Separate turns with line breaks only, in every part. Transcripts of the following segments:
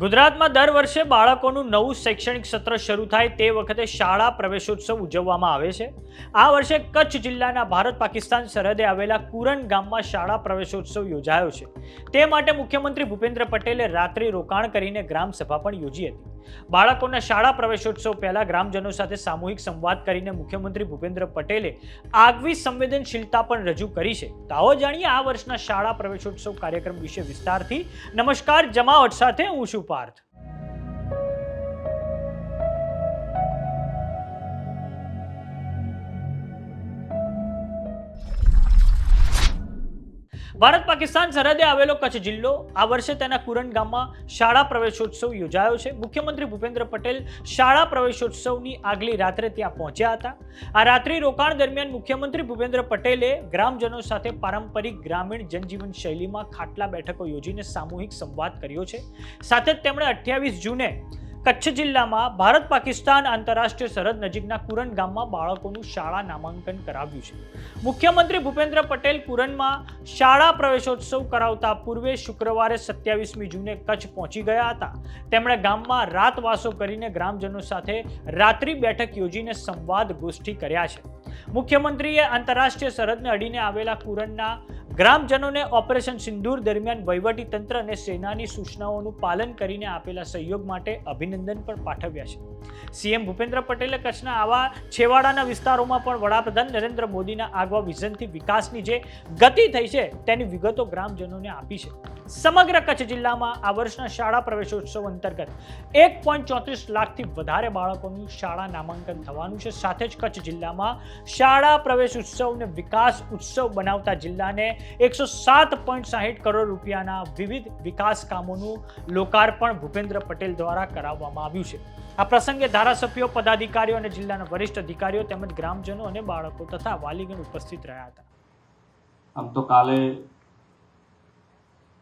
ગુજરાતમાં દર વર્ષે બાળકોનું નવું શૈક્ષણિક સત્ર શરૂ થાય તે વખતે શાળા પ્રવેશોત્સવ ઉજવવામાં આવે છે. આ વર્ષે કચ્છ જિલ્લાના ભારત પાકિસ્તાન સરહદે આવેલા કુરન ગામમાં શાળા પ્રવેશોત્સવ યોજાયો છે. તે માટે મુખ્યમંત્રી ભૂપેન્દ્ર પટેલે રાત્રિ રોકાણ કરીને ગ્રામસભા પણ યોજી હતી. બાળકોના શાળા પ્રવેશોત્સવ પહેલા ગ્રામજનો સાથે સામૂહિક સંવાદ કરીને મુખ્યમંત્રી ભૂપેન્દ્ર પટેલે આગવી સંવેદનશીલતા પણ રજૂ કરી છે. તો આવો જાણીએ આ વર્ષના શાળા પ્રવેશોત્સવ કાર્યક્રમ વિશે વિસ્તારથી. નમસ્કાર, જમાવટ સાથે હું છું પાર્થ. ભારત પાકિસ્તાન સરહદે આવેલો કચ્છ જિલ્લો, આ વર્ષે તેના કુરન ગામમાં શાળા પ્રવેશોત્સવ યોજાયો છે. મુખ્યમંત્રી ભૂપેન્દ્ર પટેલ શાળા પ્રવેશોત્સવની આગલી રાત્રે ત્યાં પહોંચ્યા હતા. આ રાત્રિ રોકાણ દરમિયાન મુખ્યમંત્રી ભૂપેન્દ્ર પટેલે ગ્રામજનો સાથે પારંપરિક ગ્રામીણ જનજીવન શૈલીમાં ખાટલા બેઠકો યોજીને સામૂહિક સંવાદ કર્યો છે. સાથે જ તેમણે અઠ્યાવીસ જૂને કચ્છ જિલ્લામાં ભારત પાકિસ્તાન આંતરરાષ્ટ્રીય સરહદ નજીકના કુરન ગામમાં બાળકોનું શાળા નામાંકન કરાવ્યું છે. મુખ્યમંત્રી ભૂપેન્દ્ર પટેલ કુરનમાં શાળા પ્રવેશોત્સવ કરાવતા પૂર્વે શુક્રવારે સત્યાવીસમી જૂને કચ્છ પહોંચી ગયા હતા. તેમણે ગામમાં રાતવાસો કરીને ગ્રામજનો સાથે રાત્રિ બેઠક યોજીને સંવાદ ગોષ્ઠી કર્યા છે. મુખ્યમંત્રીએ આંતરરાષ્ટ્રીય સરહદને અડીને આવેલા કુરનના ગ્રામજનોને ઓપરેશન સિંદૂર દરમિયાન વહીવટી તંત્ર અને સેનાની સૂચનાઓનું પાલન કરીને આપેલા સહયોગ માટે અભિનંદન પણ પાઠવ્યા છે. સીએમ ભૂપેન્દ્ર પટેલે કચ્છના આવા છેવાડાના વિસ્તારોમાં પણ વડાપ્રધાન નરેન્દ્ર મોદીના આગવા વિઝનથી વિકાસની જે ગતિ થઈ છે, તેની વિગતો ગ્રામજનોને આપી છે. સમગ્ર કચ્છ જિલ્લામાં આ વર્ષના શાળા પ્રવેશોત્સવ અંતર્ગત એક પોઈન્ટ ચોત્રીસ લાખથી વધારે બાળકોનું શાળા નામાંકન થવાનું છે. સાથે જ કચ્છ જિલ્લામાં શાળા પ્રવેશ ઉત્સવને વિકાસ ઉત્સવ બનાવતા જિલ્લાને એકસો સાત પોઈન્ટ સાહીઠ કરોડ રૂપિયાના વિવિધ વિકાસ કામોનું લોકાર્પણ ભૂપેન્દ્ર પટેલ દ્વારા કરાવવામાં આવ્યું છે. આ પ્રસંગે ધારાસભ્યો, પદાધિકારીઓ અને જિલ્લાના વરિષ્ઠ અધિકારીઓ તેમજ ગ્રામજનો અને બાળકો તથા વાલીગણ ઉપસ્થિત રહ્યા હતા.
આમ તો કાલે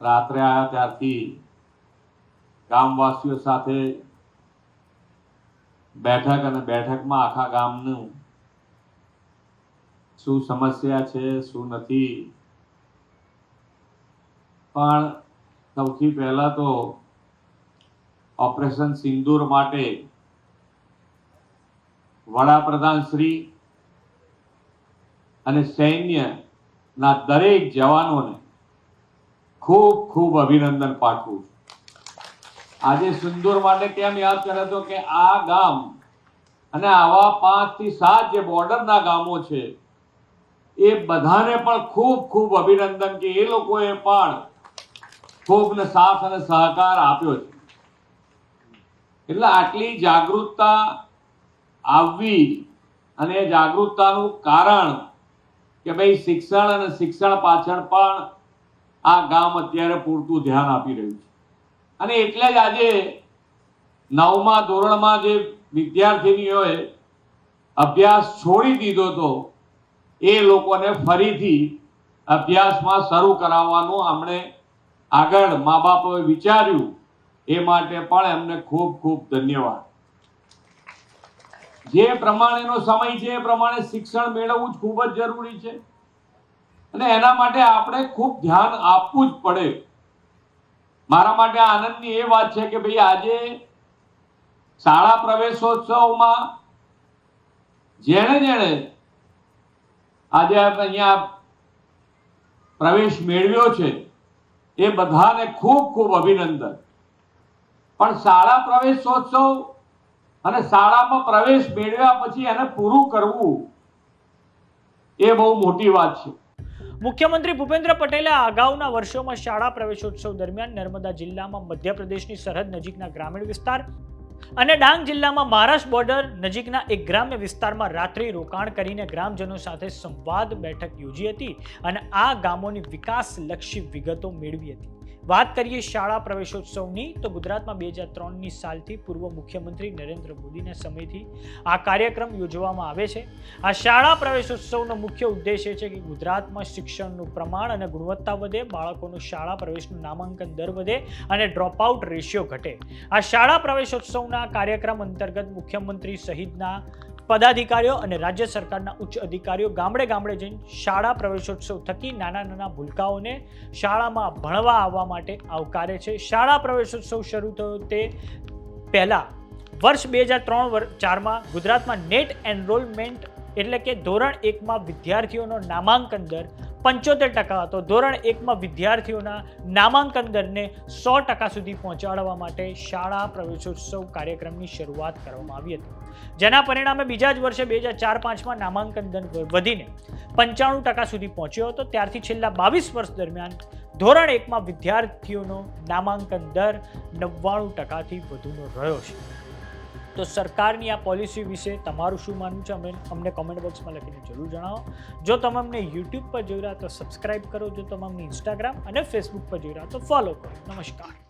રાત્રે આવ્યા ત્યારથી ગામવાસીઓ સાથે બેઠક અને બેઠકમાં આખા ગામનું શું સમસ્યા છે, શું નથી પણ સૌથી પહેલા તો ઓપરેશન સિંદૂર માટે વડાપ્રધાન શ્રી અને સૈન્યના દરેક જવાનોને ખૂબ ખૂબ અભિનંદન પાઠવું આજે સિંદૂર માટે કેમ યાદ કરે તો કે આ ગામ અને આવા પાંચથી સાત જે બોર્ડરના ગામો છે, એ બધાને પણ ખૂબ ખૂબ અભિનંદન કે એ લોકોએ પણ ખૂબ ને સાથ અને સહકાર આપ્યો છે. એટલે આટલી જાગૃતતા આવવી અને જાગૃતતાનું કારણ કે ભાઈ શિક્ષણ અને શિક્ષણ પાછળ પણ આ ગામ અત્યારે પૂરતું ધ્યાન આપી રહ્યું છે. અને એટલે જ આજે નવમા ધોરણમાં જે વિદ્યાર્થીનીઓએ અભ્યાસ છોડી દીધો હતો એ લોકોને ફરીથી અભ્યાસમાં શરૂ કરાવવાનું આપણે આગળ મા બાપોએ વિચાર્યું, એ માટે પણ એમને ખૂબ ખૂબ ધન્યવાદ. જે પ્રમાણેનો સમય છે, એ પ્રમાણે શિક્ષણ મેળવવું જ ખૂબ જ જરૂરી છે. અને એના માટે આપણે ખૂબ ધ્યાન આપવું જ પડે. મારા માટે આનંદની એ વાત છે કે ભાઈ, આજે શાળા પ્રવેશોત્સવમાં જેણે જેણે આજે અહીંયા પ્રવેશ મેળવ્યો છે એ બધાને ખૂબ ખૂબ અભિનંદન. પણ શાળા પ્રવેશોત્સવ અને શાળામાં પ્રવેશ મેળવ્યા પછી એને પૂરું કરવું એ બહુ મોટી વાત છે.
મુખ્યમંત્રી ભૂપેન્દ્ર પટેલે અગાઉના વર્ષોમાં શાળા પ્રવેશોત્સવ દરમિયાન નર્મદા જિલ્લામાં મધ્યપ્રદેશની સરહદ નજીકના ગ્રામીણ વિસ્તાર અને ડાંગ જિલ્લામાં મહારાષ્ટ્ર બોર્ડર નજીકના એક ગ્રામ્ય વિસ્તારમાં રાત્રિ રોકાણ કરીને ગ્રામજનો સાથે સંવાદ બેઠક યોજી હતી અને આ ગામોની વિકાસલક્ષી વિગતો મેળવી હતી. વાત કરીએ શાળા પ્રવેશોત્સવની, તો ગુજરાતમાં બે હજાર ત્રણની સાલથી પૂર્વ મુખ્યમંત્રી નરેન્દ્ર મોદીના સમયથી આ કાર્યક્રમ યોજવામાં આવે છે. આ શાળા પ્રવેશોત્સવનો મુખ્ય ઉદ્દેશ એ છે કે ગુજરાતમાં શિક્ષણનું પ્રમાણ અને ગુણવત્તા વધે, બાળકોનું શાળા પ્રવેશનું નામાંકન દર વધે અને ડ્રોપઆઉટ રેશિયો ઘટે. આ શાળા પ્રવેશોત્સવના કાર્યક્રમ અંતર્ગત મુખ્યમંત્રી સહિતના પદાધિકારીઓ અને રાજ્ય સરકારના ઉચ્ચ અધિકારીઓ ગામડે ગામડે જઈને શાળા પ્રવેશોત્સવ થકી નાના નાના ભૂલકાઓને શાળામાં ભણવા આવવા માટે આવકારે છે. શાળા પ્રવેશોત્સવ શરૂ થયો તે પહેલાં વર્ષ બે હજાર ત્રણ ચારમાં ગુજરાતમાં નેટ એનરોલમેન્ટ એટલે કે ધોરણ એકમાં વિદ્યાર્થીઓનો નામાંકન દર પંચોતેર ટકા હતો. ધોરણ એકમાં વિદ્યાર્થીઓના નામાંકન દરને સો ટકા સુધી પહોંચાડવા માટે શાળા પ્રવેશોત્સવ કાર્યક્રમની શરૂઆત કરવામાં આવી હતી. જેના પરિણામે બીજા જ વર્ષે બે હજાર ચાર પાંચમાં નામાંકન દર વધીને પંચાણું ટકા સુધી પહોંચ્યો હતો. ત્યારથી છેલ્લા બાવીસ વર્ષ દરમિયાન ધોરણ એકમાં વિદ્યાર્થીઓનો નામાંકન દર નવ્વાણું ટકાથી વધુનો રહ્યો છે. તો સરકારની આ પોલિસી વિશે તમારું શું માનવું છે? અમને અમને કોમેન્ટ બોક્સમાં લખીને જરૂર જણાવો. જો તમે અમને યુટ્યુબ પર જોઈ રહ્યા તો સબસ્ક્રાઇબ કરો. જો તમે અમને ઇન્સ્ટાગ્રામ અને ફેસબુક પર જોઈ રહ્યા તો ફોલો કરો. નમસ્કાર.